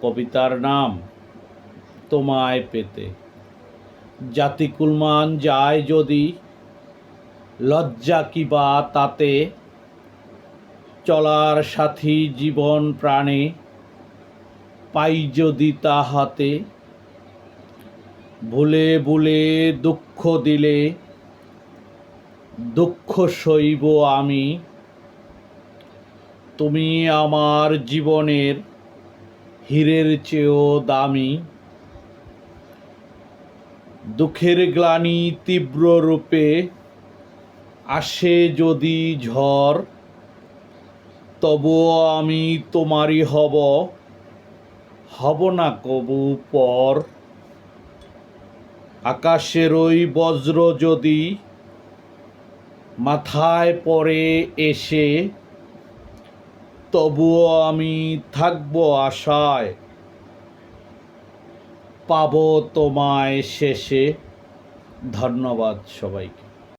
কবিতার নাম তোমায় পেতে। জাতিকুলমান যায় যদি, লজ্জা কি বা তাতে? চলার সাথী জীবন প্রাণে পাই যদি তাহাতে। ভুলে ভুলে দুঃখ দিলে, দুঃখ সইব আমি। তুমি আমার জীবনের হীরের চেয়েও দামি। দুঃখের গ্লানি তীব্র রূপে আসে যদি ঝড়, তবুও আমি তোমারই হব হব না কবু পর। আকাশের ওই বজ্র যদি মাথায় পড়ে এসে তবুও আমি থাকব আশায়। পাব তোমায় শেষে। ধন্যবাদ সবাইকে।